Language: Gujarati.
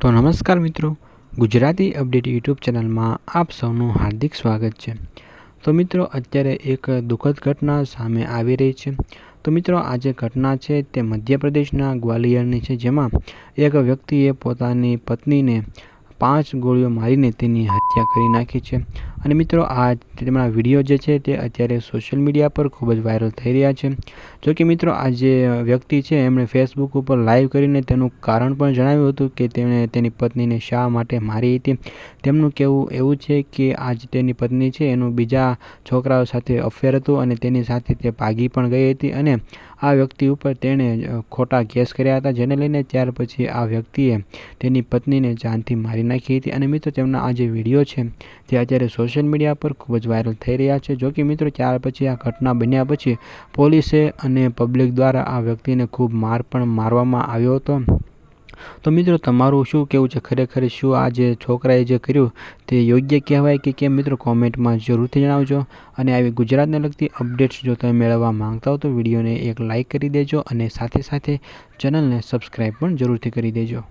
તો નમસ્કાર મિત્રો. ગુજરાતી અપડેટ યુટ્યુબ ચેનલમાં આપ સૌનું હાર્દિક સ્વાગત છે. તો મિત્રો, અત્યારે એક દુઃખદ ઘટના સામે આવી રહી છે. તો મિત્રો, આ જે ઘટના છે તે મધ્યપ્રદેશના ગ્વાલિયરની છે, જેમાં એક વ્યક્તિએ પોતાની પત્નીને પાંચ ગોળીઓ મારીને તેની હત્યા કરી નાખી છે. અને મિત્રો, આ તેમના વીડિયો જે છે તે અત્યારે સોશિયલ મીડિયા પર ખૂબ જ વાયરલ થઈ રહ્યા છે. જો કે મિત્રો, આ જે વ્યક્તિ છે, એમણે ફેસબુક ઉપર લાઈવ કરીને તેનું કારણ પણ જણાવ્યું હતું કે તેણે તેની પત્નીને શા માટે મારી હતી. તેમનું કહેવું એવું છે કે આજ તેની પત્ની છે, એનું બીજા છોકરાઓ સાથે અફેર હતું અને તેની સાથે તે ભાગી પણ ગઈ હતી અને આ વ્યક્તિ ઉપર તેણે ખોટા કેસ કર્યા હતા, જેને લઈને ત્યાર પછી આ વ્યક્તિએ તેની પત્નીને જાનથી મારી નાખી હતી. અને મિત્રો, તેમના આ જે વીડિયો છે, તે અત્યારે સોશિયલ મીડિયા પર ખૂબ જ વાયરલ થઈ રહ્યા છે. જો કે મિત્રો, ત્યાર પછી આ ઘટના બન્યા પછી પોલીસે અને પબ્લિક દ્વારા આ વ્યક્તિને ખૂબ માર પણ મારવામાં આવ્યો હતો. તો મિત્રો, તમારું શું કહેવું છે? ખરેખર શું આ જે છોકરાએ જે કર્યું તે યોગ્ય કહેવાય કે કેમ? મિત્રો, કોમેન્ટમાં જરૂરથી જણાવજો. અને આવી ગુજરાતને લગતી અપડેટ્સ જો તમે મેળવવા માંગતા હો તો વિડીયોને એક લાઇક કરી દેજો અને સાથે સાથે ચેનલને સબસ્ક્રાઈબ પણ જરૂરથી કરી દેજો.